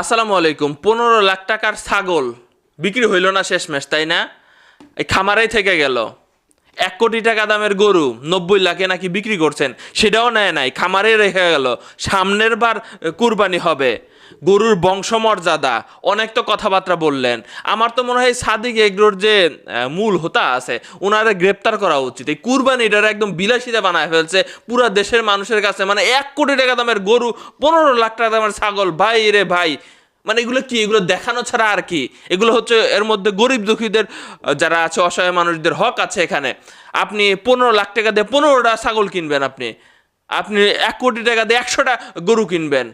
আসসালামু আলাইকুম, পনেরো লাখ টাকার ছাগল বিক্রি হইল না শেষমেশ, তাই না? এই খামারেই থেকে গেল। এক কোটি টাকা দামের গরু নব্বই লাখে নাকি বিক্রি করছেন, সেটাও নেয় নাই, খামারে রেখে গেল, সামনের বার কুরবানি হবে। গরুর বংশমর্যাদা, অনেক তো কথাবার্তা বললেন। আমার তো মনে হয় সাদিক এগ্রোর যে মূল হোতা আছে ওনারে গ্রেপ্তার করা উচিত। এই কুরবানিটার একদম বিলাসিতা বানায় ফেলছে, পুরা দেশের মানুষের কাছে। মানে এক কোটি টাকা দামের গরু, পনেরো লাখ টাকা দামের ছাগল, ভাই রে ভাই মানে এগুলো কি? এগুলো দেখানো ছাড়া আর কি? এগুলো হচ্ছে এর মধ্যে গরিব দুঃখীদের যারা আছে, অসহায় মানুষদের হক আছে এখানে। আপনি পনেরো লাখ টাকা দিয়ে পনেরোটা ছাগল কিনবেন আপনি। আপনি এক কোটি টাকা দিয়ে একশোটা গরু কিনবেন।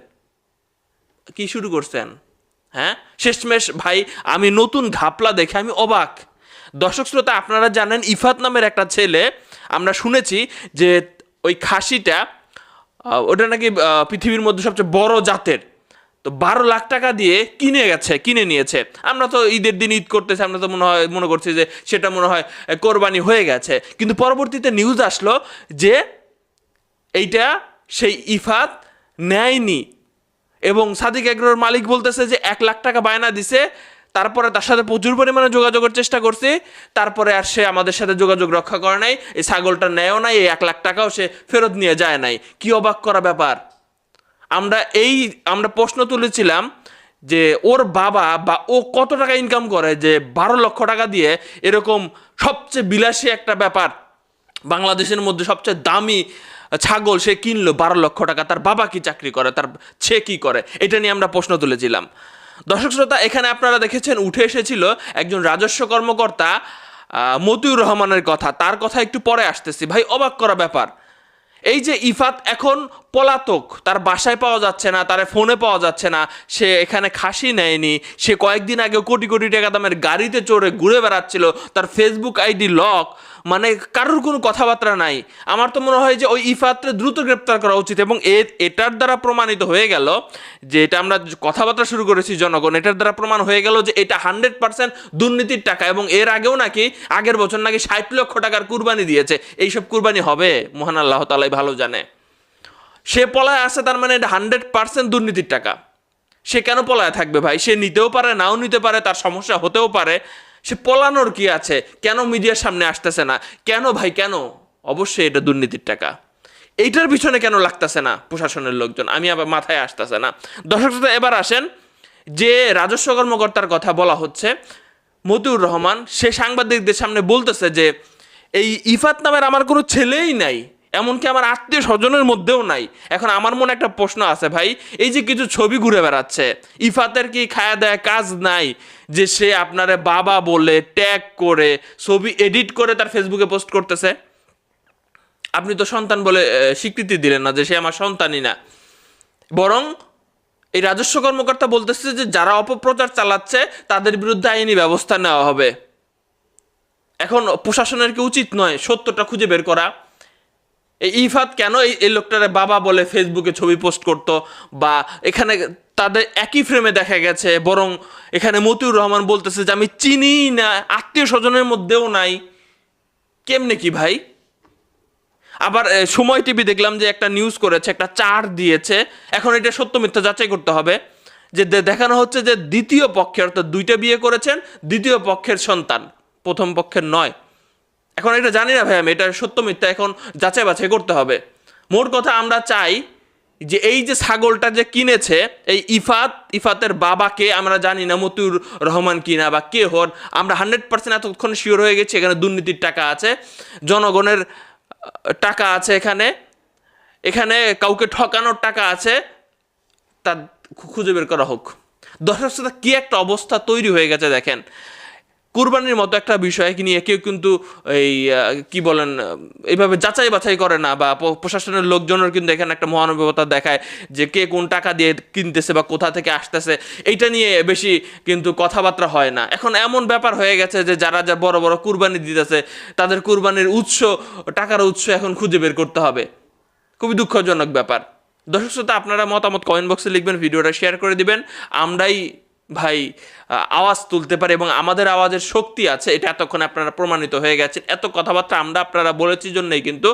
কি শুরু করছেন? হ্যাঁ? শেষমেশ, ভাই, আমি নতুন ঘাপলা দেখে আমি অবাক। দর্শক শ্রোতা, আপনারা জানেন ইফাত নামের একটা ছেলে, আমরা শুনেছি যে ওই খাসিটা ওটা নাকি পৃথিবীর মধ্যে সবচেয়ে বড় জাতের। তো বারো লাখ টাকা দিয়ে কিনে গেছে, কিনে নিয়েছে। আমরা তো ঈদের দিন ঈদ করতেছি, আমরা তো মনে হয়, মনে করছি যে সেটা মনে হয় কোরবানি হয়ে গেছে। কিন্তু পরবর্তীতে নিউজ আসলো যে এইটা সেই ইফাত নেয়নি। এবং সাদিক এগ্রোর মালিক বলতেছে যে এক লাখ টাকা বায়না দিছে, তারপরে তার সাথে প্রচুর পরিমাণে যোগাযোগের চেষ্টা করছি, তারপরে আর সে আমাদের সাথে যোগাযোগ রক্ষা করে নাই, এই ছাগলটা নেয়ও নাই, এই এক লাখ টাকাও সে ফেরত নিয়ে যায় নাই। কি অবাক করা ব্যাপার। আমরা এই, আমরা প্রশ্ন তুলেছিলাম যে ওর বাবা বা ও কত টাকা ইনকাম করে, যে বারো লক্ষ টাকা দিয়ে এরকম সবচেয়ে বিলাসী একটা ব্যাপার, বাংলাদেশের মধ্যে সবচেয়ে দামি ছাগল সে কিনলো বারো লক্ষ টাকা, তার বাবা কি চাকরি করে, তার সে কি করে, এটা নিয়ে আমরা প্রশ্ন তুলেছিলাম। দর্শক শ্রোতা, এখানে আপনারা দেখেছেন, উঠে এসেছিল একজন রাজস্ব কর্মকর্তা মতিউর রহমানের কথা, তার কথা একটু পরে আসতেছি। ভাই, অবাক করা ব্যাপার। এই যে ইফাত এখন পলাতক, তার বাসায় পাওয়া যাচ্ছে না, তার ফোনে পাওয়া যাচ্ছে না, সে এখানে খাসি নেয়নি, সে কয়েকদিন আগে কোটি কোটি টাকা দামের গাড়িতে চড়ে ঘুরে বেড়াচ্ছিল, তার ফেসবুক আইডি লক মানে কারোর কোনো কথাবার্তা নাই। আমার তো মনে হয় যে ওই ইফাতরে দ্রুত গ্রেপ্তার করা উচিত এবং এর এটার দ্বারা প্রমাণিত হয়ে গেল যে এটা আমরা কথাবার্তা শুরু করেছি জনগণ, এটার দ্বারা প্রমাণ হয়ে গেল যে এটা হান্ড্রেড পার্সেন্ট দুর্নীতির টাকা এবং এর আগেও নাকি, আগের বছর নাকি ষাট লক্ষ টাকার কুরবানি দিয়েছে। এইসব কুরবানি হবে, মহান আল্লাহ তালাই ভালো জানে। সে পলায় আছে তার মানে এটা হান্ড্রেড পার্সেন্ট দুর্নীতির টাকা। সে কেন পলায় থাকবে ভাই? সে নিতেও পারে, নাও নিতে পারে, তার সমস্যা হতেও পারে। সে পলানোর কি আছে? কেন মিডিয়ার সামনে আসতেছে না? কেন ভাই, কেন? অবশ্যই এটা দুর্নীতির টাকা। এইটার পিছনে কেন লাগতেছে না প্রশাসনের লোকজন? আমি আবার মাথায় আসতেছে না। দর্শক শ্রোতা, এবার আসেন যে রাজস্ব কর্মকর্তার কথা বলা হচ্ছে। মতিউর রহমান, সে সাংবাদিকদের সামনে বলতেছে যে, এই ইফাত নামের আমার কোনো ছেলেই নাই। এমনকি আমার আত্মীয় স্বজনের মধ্যেও নাই। এখন আমার মনে একটা প্রশ্ন আছে ভাই, এই যে কিছু ছবি ঘুরে বেড়াচ্ছে, ইফাতের কি খায়া দেয় কাজ নাই যে সে আপনারে বাবা বলে ট্যাগ করে ছবি এডিট করে তার ফেসবুকে পোস্ট করতেছে? আপনি তো সন্তান বলে স্বীকৃতি দিলেন না যে সে আমার সন্তানই না। বরং এই রাজস্ব কর্মকর্তা বলতেছে যে যারা অপপ্রচার চালাচ্ছে, তাদের বিরুদ্ধে আইনি ব্যবস্থা নেওয়া হবে। এখন প্রশাসনের কি উচিত নয় সত্যটা খুঁজে বের করা? এই ইফাত কেন এই লোকটারে বাবা বলে ফেসবুকে ছবি পোস্ট করত? বা এখানে তাদের একই ফ্রেমে দেখা গেছে, বরং এখানে মতিউর রহমান বলতেছে যে, আমি চিনি না, আত্মীয় স্বজনের মধ্যেও নাই। কেমনে কি ভাই? আবার সময় টিভি দেখলাম যে একটা নিউজ করেছে, একটা চার দিয়েছে। এখন এটা সত্য মিথ্যা যাচাই করতে হবে। যে দেখানো হচ্ছে যে দ্বিতীয় পক্ষের অর্থাৎ দুইটা বিয়ে করেছেন, দ্বিতীয় পক্ষের সন্তান, প্রথম পক্ষের নয়। এখন এটা জানি না ভাই আমি, এটা সত্য মিথ্যা, এখন যাচাই বাছাই করতে হবে। মোট কথা আমরা চাই যে এই যে ছাগলটা যে কিনেছে, এই ইফাত, ইফাতের বাবাকে আমরা জানি না মতুর রহমান কিনা বা কে হন, আমরা হান্ড্রেড পার্সেন্ট এতক্ষণ শিওর হয়ে গেছি এখানে দুর্নীতির টাকা আছে, জনগণের টাকা আছে এখানে এখানে কাউকে ঠকানোর টাকা আছে, তা খুঁজে বের করা হোক। দর্শক কি একটা অবস্থা তৈরি হয়ে গেছে দেখেন। কুরবানির মতো একটা বিষয় নিয়ে কেউ কিন্তু এই কি বলেন, এইভাবে যাচাই বাছাই করে না বা প্রশাসনের লোকজনের কিন্তু এখানে একটা মহানুভবতা দেখায় যে কে কোন টাকা দিয়ে কিনতেছে বা কোথা থেকে আসতেছে। এইটা নিয়ে বেশি কিন্তু কথাবার্তা হয় না। এখন এমন ব্যাপার হয়ে গেছে যে যারা যা বড় বড় কুরবানি দিতেছে, তাদের কুরবানির উৎস, টাকার উৎস এখন খুঁজে বের করতে হবে। খুবই দুঃখজনক ব্যাপার। দর্শক শ্রোতা, আপনারা মতামত কমেন্ট বক্সে লিখবেন, ভিডিওটা শেয়ার করে দিবেন। আমরাই ভাই আওয়াজ তুলতে পারে এবং আমাদের আওয়াজের শক্তি আছে, এটা এতক্ষণ আপনারা প্রমাণিত হয়ে গেছেন। এত কথাবার্তা আমরা আপনারা বলেছি জন্যই, কিন্তু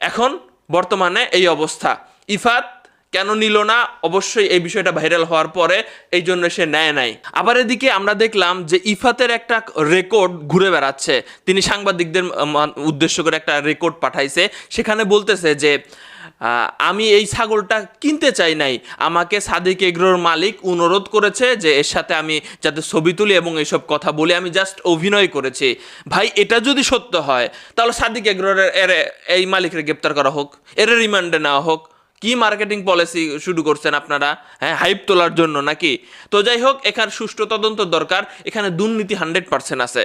এখন বর্তমানে এই অবস্থা। ইফাত কেন নিল না? অবশ্যই এই বিষয়টা ভাইরাল হওয়ার পরে এই জন্য সে নেয় নাই। আবার এদিকে আমরা দেখলাম যে ইফাতের একটা রেকর্ড ঘুরে বেড়াচ্ছে। তিনি সাংবাদিকদের উদ্দেশ্য করে একটা রেকর্ড পাঠাইছে। সেখানে বলতেছে যে আমি এই ছাগলটা কিনতে চাই নাই। আমাকে সাদিক এগ্রোর মালিক অনুরোধ করেছে যে এর সাথে আমি যাতে ছবি তুলি এবং এসব কথা বলি, আমি জাস্ট অভিনয় করেছি। ভাই, এটা যদি সত্য হয়, তাহলে সাদিক এগ্রোর এর এই মালিকের গ্রেপ্তার করা হোক, এর রিমান্ডে নেওয়া হোক। কি মার্কেটিং পলিসি শুরু করছেন আপনারা? হ্যাঁ হাইপ তোলার জন্য নাকি? তো যাই হোক, এখানে সুষ্ঠু তদন্ত দরকার, এখানে দুর্নীতি হান্ড্রেড পার্সেন্ট আছে।